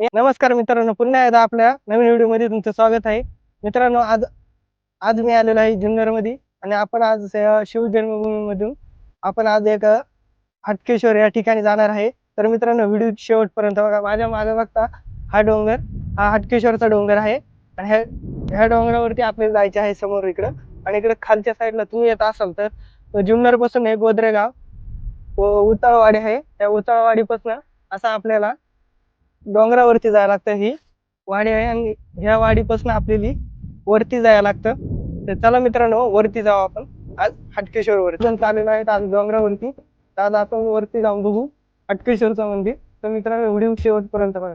नमस्कार मित्रांनो पुन्हा एकदा आपल्या नवीन व्हिडिओमध्ये तुमचं स्वागत आहे. मित्रांनो आज आज मी आलेलो आहे जुन्नरमध्ये आणि आपण आज शिवजन्मभूमीमधून आपण आज एक हटकेश्वर या ठिकाणी जाणार आहे. तर मित्रांनो व्हिडिओ शेवटपर्यंत बघा. माझ्या मागे बघता हा डोंगर हा हटकेश्वरचा डोंगर आहे. आणि ह्या ह्या डोंगरावरती आपल्याला जायचे आहे समोर इकडं. आणि इकडं खालच्या साईडला तुम्ही येत असाल तर जुन्नरपासून गोदरेगाव व उताळवाडी आहे. त्या उताळवाडीपासून असा आपल्याला डोंगरावरती जायला लागतं ही. वाडी आहे आणि ह्या वाडीपासून आपल्याली वरती जायला लागतं. तर चला मित्रांनो वरती जाऊ आपण. आज हटकेश्वर वरती जण चाललेलो आहेत आज डोंगरावरती. तर आज आपण वरती जाऊन बघू हटकेश्वरचं मंदिर. तर मित्रांनो व्हिडिओ शेवटपर्यंत बघा.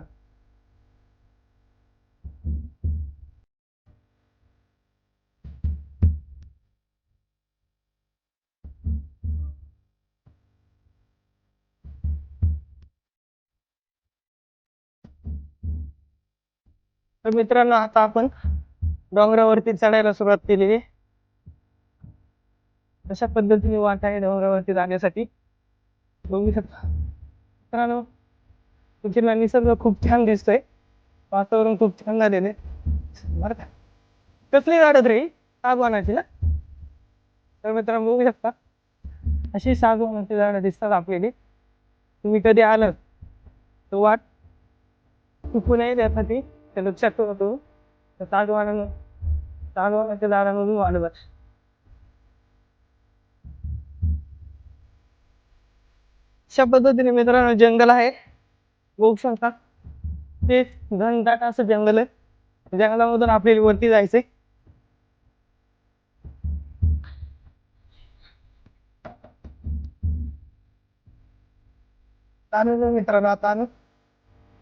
तर मित्रांनो आता आपण डोंगरावरती चढायला सुरुवात केलेली. आहे. अशा पद्धतीने वाट आहे डोंगरावरती जाण्यासाठी? बघू शकता. मित्रांनो तिथला निसर्ग खूप छान दिसतोय. वातावरण खूप छान झालेले बरं का? कसली झाडत रे सागवानाची ना? तर मित्रांनो बघू शकता. अशी सागवानाची झाडं दिसतात आपल्याला. तुम्ही कधी आलं तर वाट चुकू नये त्यासाठी ते लक्षात ठेवतो तर सागवान सागवानाच्या झाडामधून वाढवत अशा पद्धतीने मित्रांनो जंगल आहे बघू शकता ते घनदाट असं जंगल आहे जंगलामधून आपल्याला वरती जायचंय मित्रांनो आता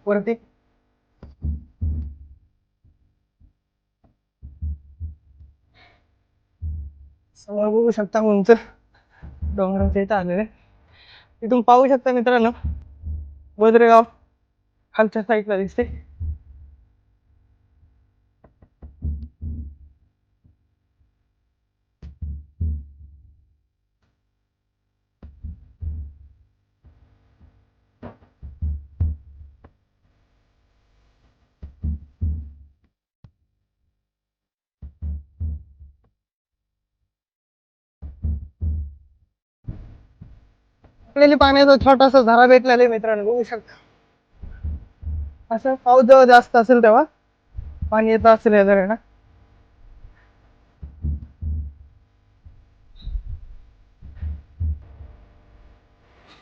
वरती समोर बघू शकता उंच. डोंगराच्या इथं आलेले. तिथून पाहू शकता मित्रांनो बद्रेगाव खालच्या साईडला दिसते. आपल्याला पाण्याचा छोटासा झरा भेटलेला मित्रांनो बघू शकता. असं पाऊस जेव्हा जास्त असेल तेव्हा पाणी येत असेल या झऱ्याला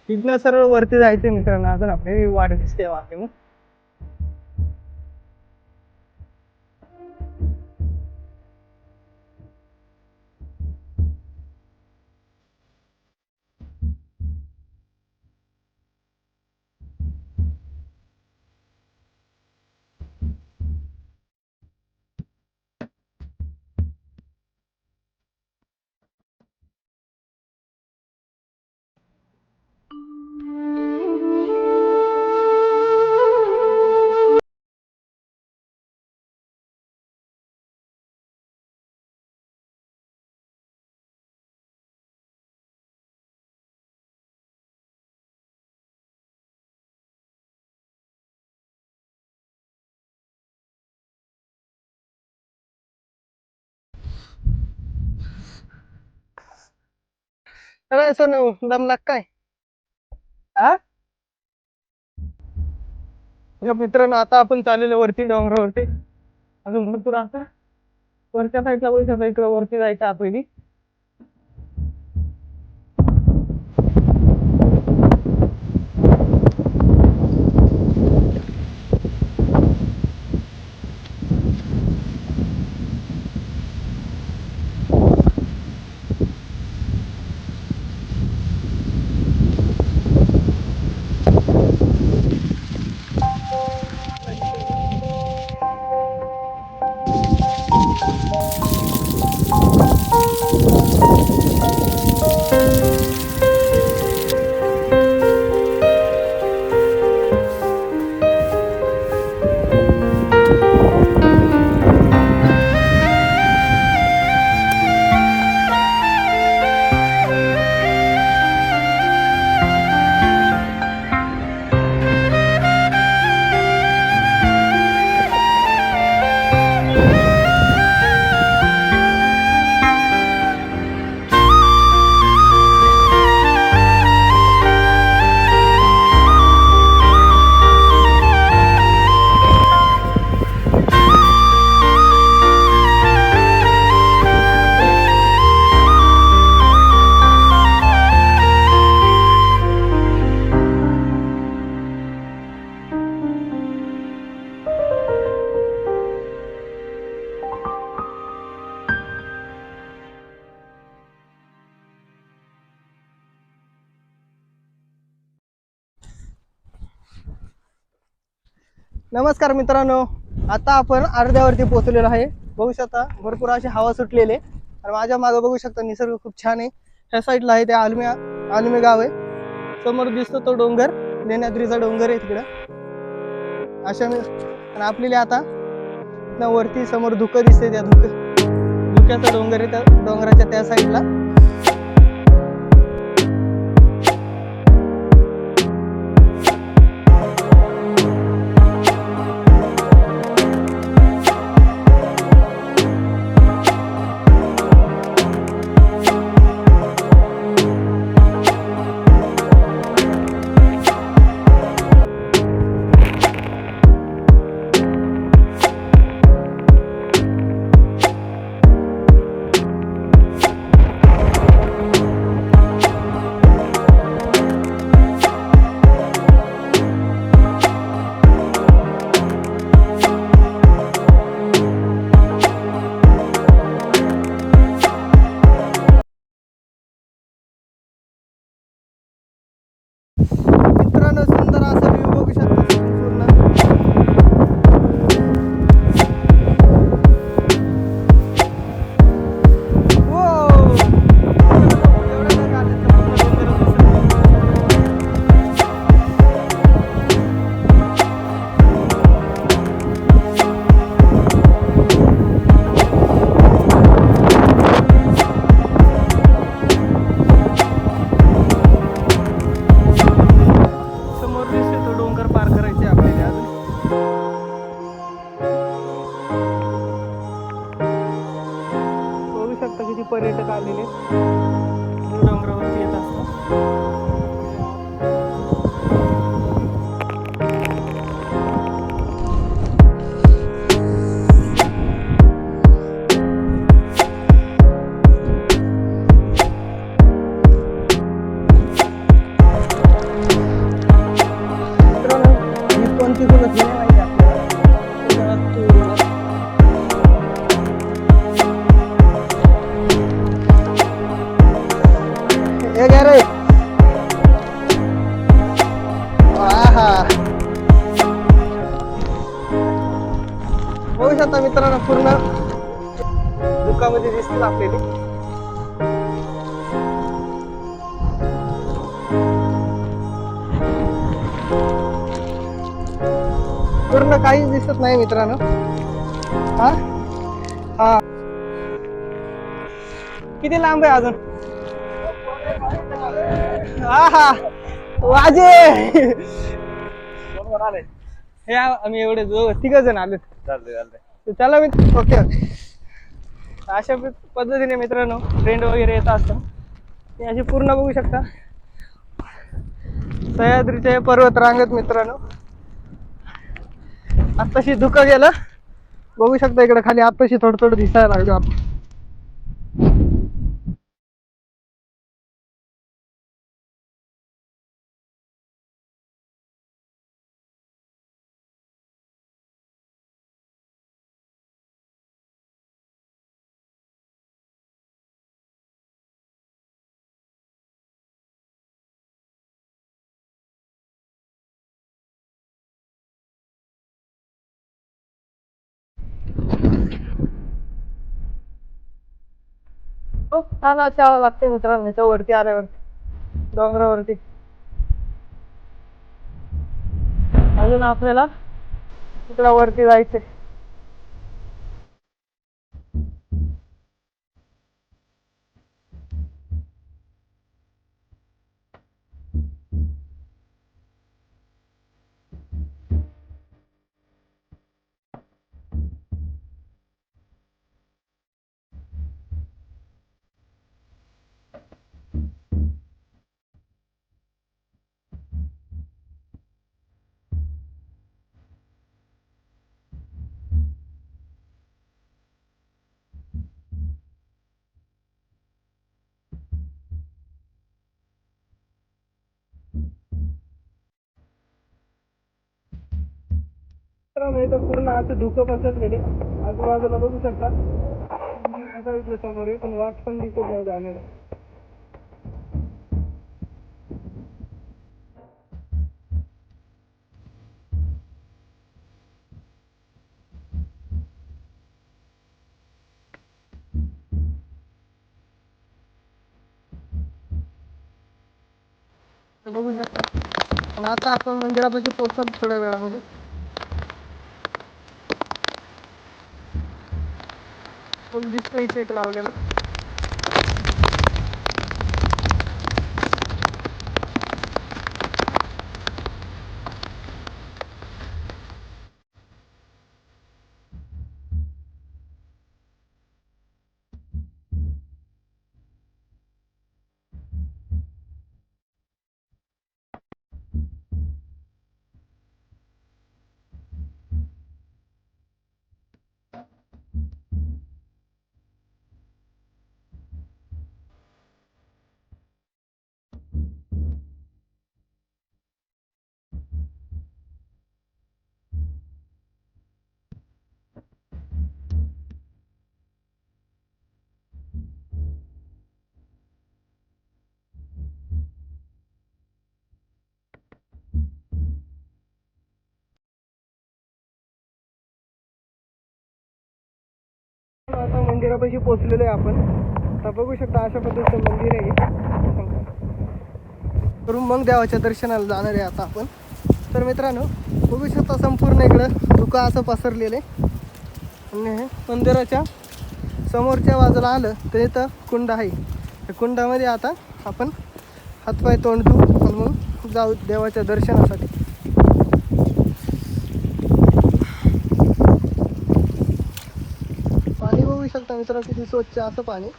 तिथनं सर्व वरती जायचं मित्रांनो अजून आपली वाट दिसते वाटे अरे सोनू दमला काय? आ? या मित्रांनो आता आपण चाललेलो वरती डोंगरावरती. अजून भरपूर आता वरच्या साईडला बघू इकडे वरती जायचं आतमध्ये नमस्कार मित्रांनो आता आपण अर्ध्यावरती पोहोचलेलो आहे. बघू शकता भरपूर अशी हवा सुटलेली आहे. आणि माझ्या मागे बघू शकता निसर्ग खूप छान आहे. ह्या साईडला आहे ते आलमी आलमे गाव आहे. समोर दिसतो तो डोंगर लेण्याद्रीचा डोंगर आहे तिकडं. अशा मी आणि आपल्याला आता वरती समोर धुकं दिसते त्या धुक धुक्याचा डोंगर आहे त्या डोंगराच्या त्या साईडला. नाही मित्रांनो. हा? हा. किती लांब आहे अजून? आहा. वाजे. हे आम्ही एवढे तिघ जण आले चला मी ओके. ओके अशा पद्धतीने मित्रांनो ट्रेंड वगैरे येत असतं हे अशी पूर्ण बघू शकता. सह्याद्रीचे पर्वत रांगत मित्रांनो. आत्ताशी धुकं गेलं. बघू शकता इकडे खाली आत्ताशी थोडं थोडं दिसायला लागलो आपण. खूप छान अशा लागते मित्रांनो याच्या वरती आल्यावरती डोंगरावरती अजून आपल्याला तिकडं वरती जायचंय विश्राम आहे तर पूर्ण आता धुकं बसत गेले. आजूबाजूला बघू शकता असा इथलं समोर आहे पण वाट पण दिसत नाही जाण्याला. बघू शकता. आता आपण मंदिरापाशी पोहोचतो थोड्या वेळामध्ये. मग दिसतं इथे एक मंदिरापाशी पोचलेलो आहे आपण. आता बघू शकता अशा पद्धतीचं मंदिर आहे करून मग देवाच्या दर्शनाला जाणार आहे आता आपण. तर मित्रांनो बघू शकता संपूर्ण इकडं धुका असं पसरलेलं आहे. आणि मंदिराच्या समोरच्या बाजूला आलं तर इथं कुंड आहे. त्या कुंडामध्ये आता आपण हातपाय तोंड आणि मग जाऊ देवाच्या दर्शनासाठी पाणी बघू शकता मित्रांनो किती स्वच्छ असं पाणी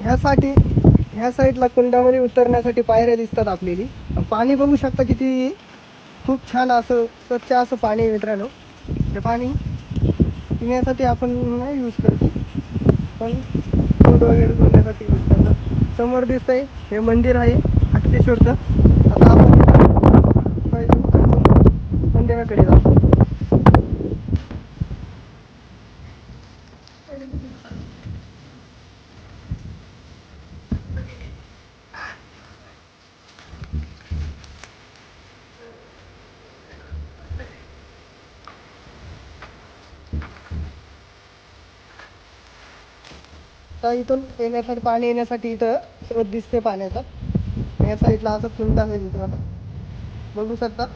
ह्यासाठी ह्या साईडला कुंडामध्ये उतरण्यासाठी पायऱ्या दिसतात आपल्याला. पाणी बघू शकता किती खूप छान असं स्वच्छ असं पाणी आहे मित्रांनो. ते पाणी पिण्यासाठी आपण नाही यूज करतो. पण दूध वगैरे धुण्यासाठी यूज करतात. समोर दिसतंय हे मंदिर आहे हत्तेश्वरचं आता आपण इथं पाय धुवू आणि मग मंदिराकडे जाऊ तर इथून येण्यासाठी पाणी येण्यासाठी इथं स्रोत दिसते पाण्याचा. या साईडला असं कुंड आहे तिथं. बघू शकता.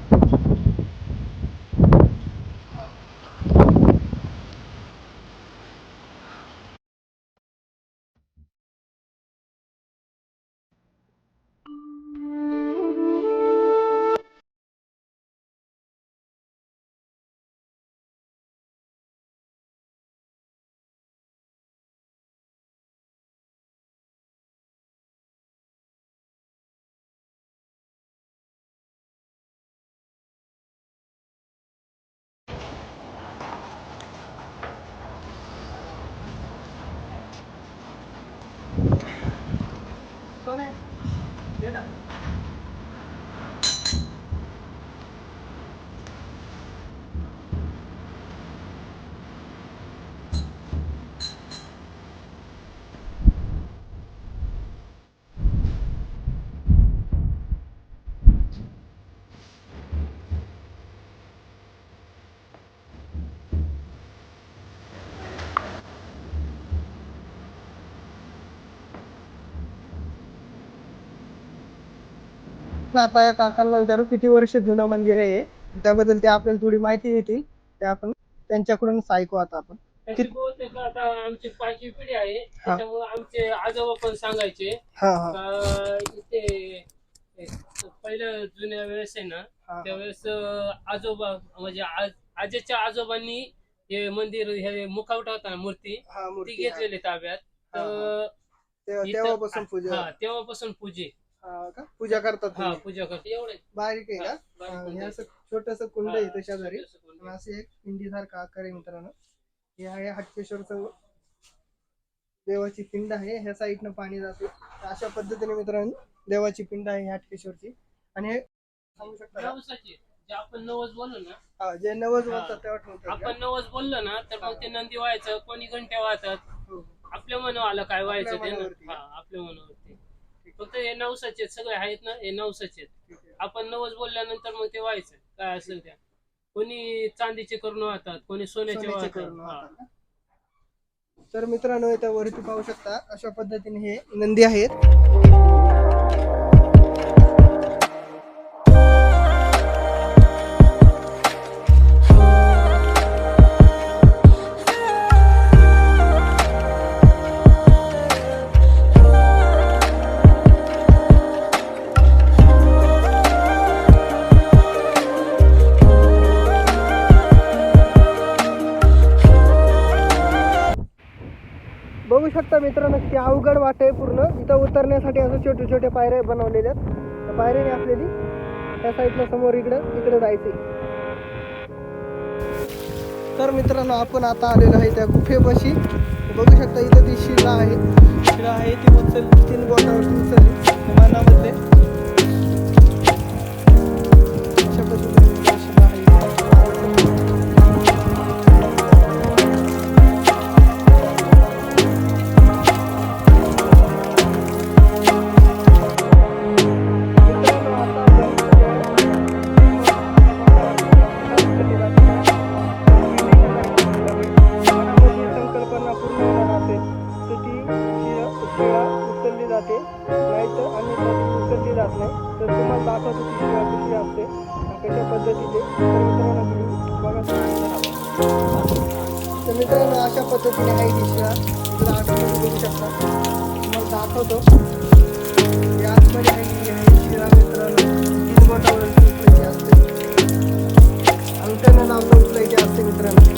कोण आहे ये ना. आता या काकांना विचारू किती वर्ष जुनं मंदिर आहे हे. त्याबद्दल ते आपल्याला थोडी माहिती देतील. ते आपण त्यांच्याकडूनच ऐकू आता आपण. त्याची बहुतेक आता आमची पाचवी पिढी आहे. त्याच्यामुळे आमचे आजोबा पण सांगायचे. हा हा. का इथे पहिल्या जुन्या वेळेस आहे ना हा. त्यावेळेस अं, आजोबा म्हणजे आज आजीच्या आजोबांनी हे मंदिर हे मुखवटा होता ना मूर्ती. हा ती मूर्ती. घेतलेली ताब्यात. हा, तर इथं- तेव्हापासून पूजा. हा तेव्हापासून पूजे हा का? पूजा करतात हा तुम्ही. पूजा करते एवढे बारीक आहे का हा, हे. असं छोटस कुंड आहे आणि आहे. असे एक पिंडीसारखा आकार आहे मित्रांनो हे आहे हटकेश्वरचं देवाची पिंड आहे ह्या साईडनं पाणी जाते तर अशा पद्धतीने मित्रांनो देवाची पिंड आहे हटकेश्वरची आणि हे सांगू शकता का? नवसाचे जे आपण नवस बोललो ना हा, जे नवस हा. बोलतात तेव्हा ठेवतात का? आपण नवस बोललो ना तर मग ते नंदी व्हायचं कोणी घंट्या वाहतात हो. आपल्या मनावर काय व्हायचं आपल्या ते ना मनावरती. हा आपल्या मनावरती फक्त हे नवसाचे आहेत, सगळे आहेत ना हे नवसाचे आहेत. आपण नवस बोलल्यानंतर मग ते व्हायचं काय असेल त्या कोणी चांदीचे करून वाहतात कोणी सोन्याचे करून. वाहतात? तर मित्रांनो इथं वरती पाहू शकता अशा पद्धतीने हे नंदी आहेत बघू शकता मित्रांनो किती अवघड वाट आहे पूर्ण. इथं उतरण्यासाठी असं छोटे छोटे पायऱ्या बनवलेल्या आहेत. पायऱ्याने असलेली त्या साईडला समोर इकडं इकडे जायचे तर मित्रांनो आपण आता आलेलो आहे त्या गुफेपाशी. बघू शकता इथं ती शिला आहे. शिला आहे ती उचल तीन बोटावरती उचलली. मानामध्ये अशा पद्धतीने आहे ही आतमध्ये बघू शकता. तुम्हाला दाखवतो. आतमध्ये आहे मित्रांनो तीन उचलायची असते. अंगठ्यानं लावता उचलायची असते मित्रांनो.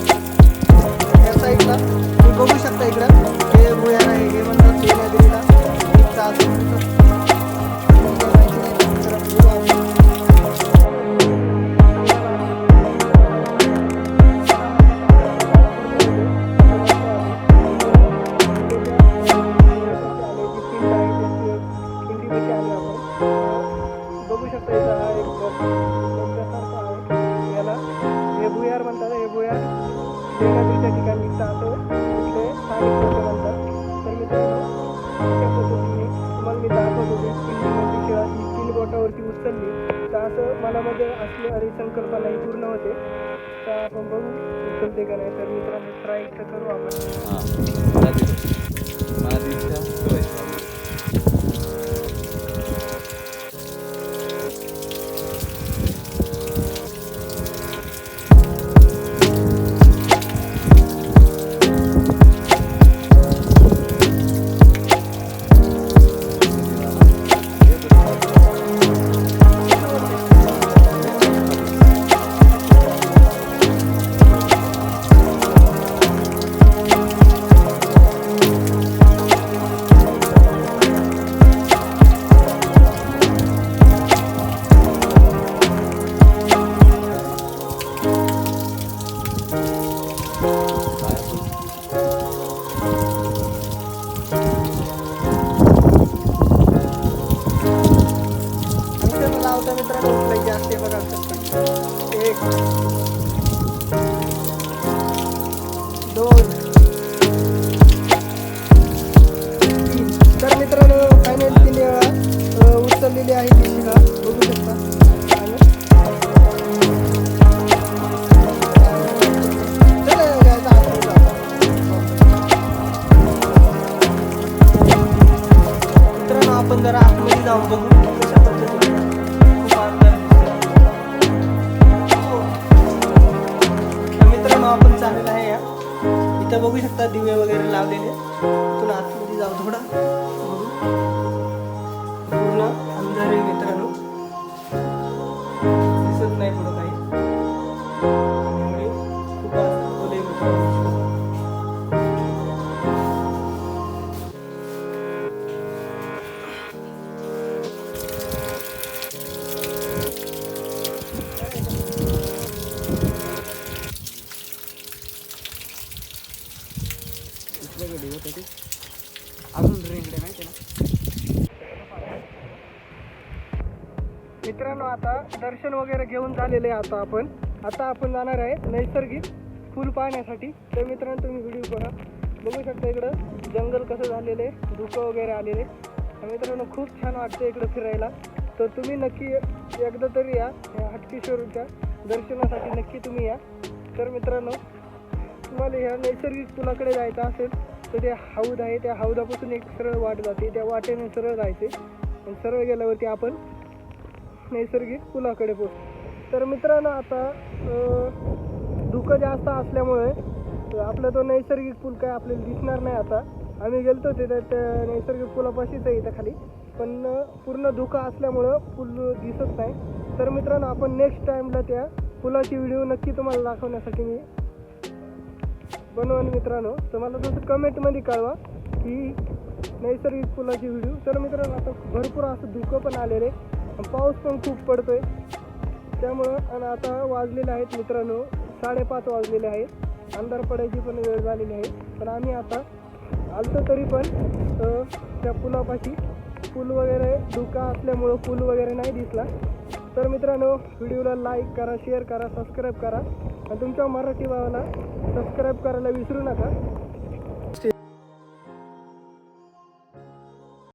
इथं बघू शकता दिवे वगैरे लावलेले इथून आतमध्ये जाऊ थोडा बघू. पूर्ण अंधार आलेले आहे आता आपण. आता आपण जाणार आहे नैसर्गिक फुल पाहण्यासाठी. तर मित्रांनो तुम्ही व्हिडिओ बघा. बघू शकता इकडं जंगल कसं झालेलं आहे धुकं वगैरे आलेले. मित्रांनो खूप छान वाटतं इकडं फिरायला. तर तुम्ही नक्की एकदा तरी या हटकेश्वरच्या दर्शनासाठी. नक्की तुम्ही या. तर मित्रांनो तुम्हाला ह्या नैसर्गिक पुलाकडे जायचं असेल तर ते हौद आहे. त्या हौदापासून एक सरळ वाट जाते. त्या वाटेने सरळ जायचे. आणि सरळ गेल्यावरती आपण नैसर्गिक पुलाकडे पोहोचतो. तर मित्रांनो आता धुकं जास्त असल्यामुळे आपला तो नैसर्गिक पूल काय आपल्याला दिसणार नाही आता. आम्ही गेलतो तिथे त्या नैसर्गिक पुलापाशीच आहे इथं खाली. पण पूर्ण धुकं असल्यामुळं पूल दिसत नाही. तर मित्रांनो आपण नेक्स्ट टाईमला त्या पुलाची व्हिडिओ नक्की तुम्हाला दाखवण्यासाठी मी बनवन मित्रांनो. तर मला तसं कमेंटमध्ये कळवा की नैसर्गिक पुलाची व्हिडिओ तर मित्रांनो आता भरपूर असं धुकं पण आलेलं आहे. पाऊस पण खूप पडतो आहे त्यामुळं आणि आता वाजलेले आहेत मित्रांनो साडेपाच वाजलेले आहेत. अंधार पडायची पण वेळ झालेली आहे. पण आम्ही आता आलतो तरी पण त्या पुलापाशी. पूल वगैरे धुका असल्यामुळं पूल वगैरे नाही दिसला. तर मित्रांनो व्हिडिओला लाईक करा शेअर करा सबस्क्राईब करा. आणि तुमच्या मराठी भावाला सबस्क्राईब करायला विसरू नका.